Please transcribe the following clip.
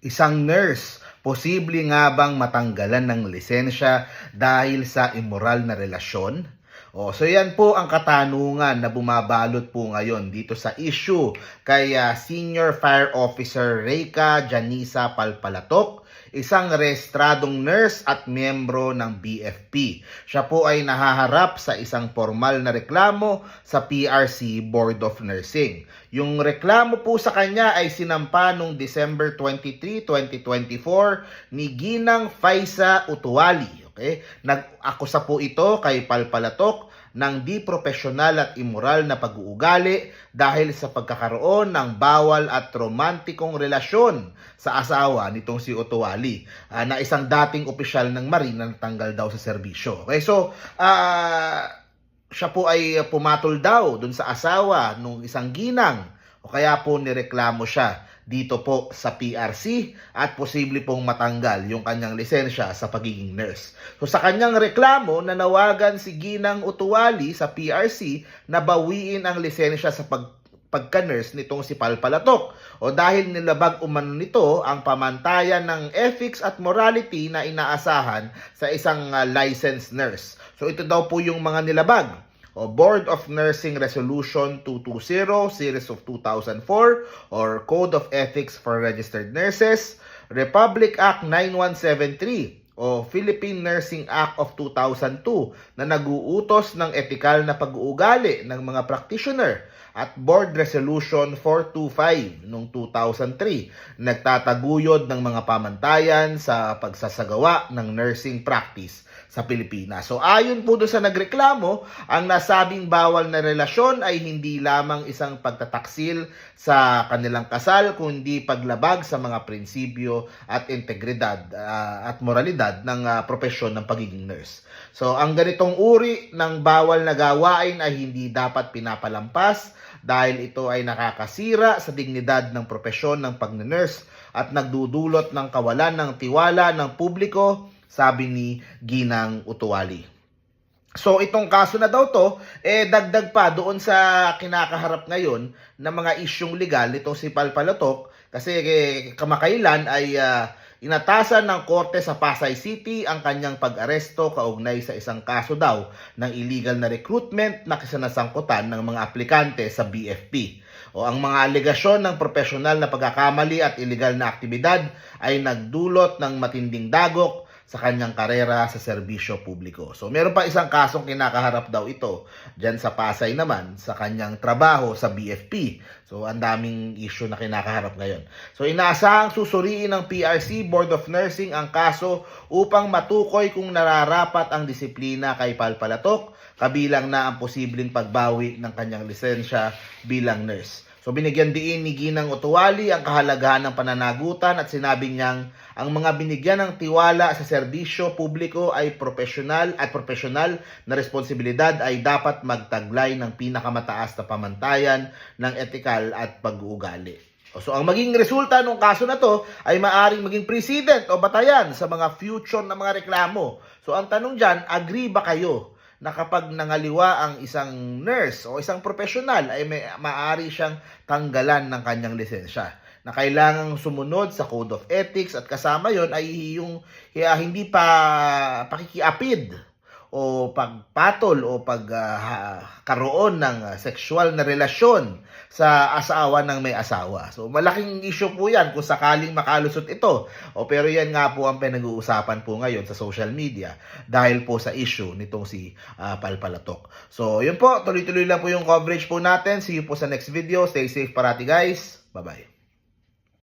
Isang nurse, posible nga bang matanggalan ng lisensya dahil sa immoral na relasyon? O, so yan po ang katanungan na bumabalot po ngayon dito sa issue kay ah, Senior Fire Officer Reyka Janisa Palpalatok, isang rehistradong nurse at miyembro ng BFP. Siya po ay nahaharap sa isang formal na reklamo sa PRC Board of Nursing. Yung reklamo po sa kanya ay sinampa noong December 23, 2024 ni Ginang Faisa Utuali. Okay? Nag-akusa po ito kay Palpalatok ng di profesional at immoral na pag-uugali dahil sa pagkakaroon ng bawal at romantikong relasyon sa asawa nitong si Otuali ah, na isang dating opisyal ng Marina na tanggal daw sa serbisyo. Okay, so ah siya po ay pumatol daw dun sa asawa nung isang ginang o kaya po nireklamo siya dito po sa PRC at posible pong matanggal yung kanyang lisensya sa pagiging nurse. So sa kanyang reklamo, nanawagan si Ginang Utuwali sa PRC na bawiin ang lisensya sa pag pagka-nurse nitong si Palpalatok. O dahil nilabag umano nito ang pamantayan ng ethics at morality na inaasahan sa isang uh, licensed nurse. So ito daw po yung mga nilabag o Board of Nursing Resolution 220 Series of 2004 or Code of Ethics for Registered Nurses, Republic Act 9173 o Philippine Nursing Act of 2002 na naguutos ng etikal na pag-uugali ng mga practitioner at Board Resolution 425 noong 2003 nagtataguyod ng mga pamantayan sa pagsasagawa ng nursing practice sa Pilipinas. So ayon po doon sa nagreklamo, ang nasabing bawal na relasyon ay hindi lamang isang pagtataksil sa kanilang kasal, kundi paglabag sa mga prinsipyo at integridad ah, at moralidad ng ah, propesyon ng pagiging nurse. So ang ganitong uri ng bawal na gawain ay hindi dapat pinapalampas dahil ito ay nakakasira sa dignidad ng propesyon ng pag-nurse at nagdudulot ng kawalan ng tiwala ng publiko sabi ni Ginang Utuwali. So itong kaso na daw to, eh dagdag pa doon sa kinakaharap ngayon na mga isyong legal nitong si Palpalatok kasi eh, kamakailan ay ah, inatasan ng korte sa Pasay City ang kanyang pag-aresto kaugnay sa isang kaso daw ng illegal na recruitment na kasanasangkutan ng mga aplikante sa BFP. O ang mga alegasyon ng profesional na pagkakamali at illegal na aktibidad ay nagdulot ng matinding dagok sa kanyang karera sa serbisyo publiko. So meron pa isang kasong kinakaharap daw ito dyan sa Pasay naman sa kanyang trabaho sa BFP. So ang daming issue na kinakaharap ngayon. So inaasahang susuriin ng PRC Board of Nursing ang kaso upang matukoy kung nararapat ang disiplina kay Palpalatok kabilang na ang posibleng pagbawi ng kanyang lisensya bilang nurse. So binigyan diin ni Ginang Otuwali ang kahalagahan ng pananagutan at sinabi niyang ang mga binigyan ng tiwala sa serbisyo publiko ay profesional at profesional na responsibilidad ay dapat magtaglay ng pinakamataas na pamantayan ng etikal at pag-uugali. So ang maging resulta ng kaso na to ay maaring maging precedent o batayan sa mga future na mga reklamo. So ang tanong dyan, agree ba kayo na kapag nangaliwa ang isang nurse o isang profesional ay may, maaari siyang tanggalan ng kanyang lisensya. Na kailangang sumunod sa Code of Ethics at kasama yon ay yung uh, hindi pa pakikiapid o pagpatol o pagkaroon ng uh, sexual na relasyon sa asawa ng may asawa. So malaking issue po yan kung sakaling makalusot ito. O pero yan nga po ang pinag-uusapan po ngayon sa social media dahil po sa issue nitong si uh, Palpalatok. So yun po, tuloy-tuloy lang po yung coverage po natin. See you po sa next video. Stay safe parati guys. Bye-bye.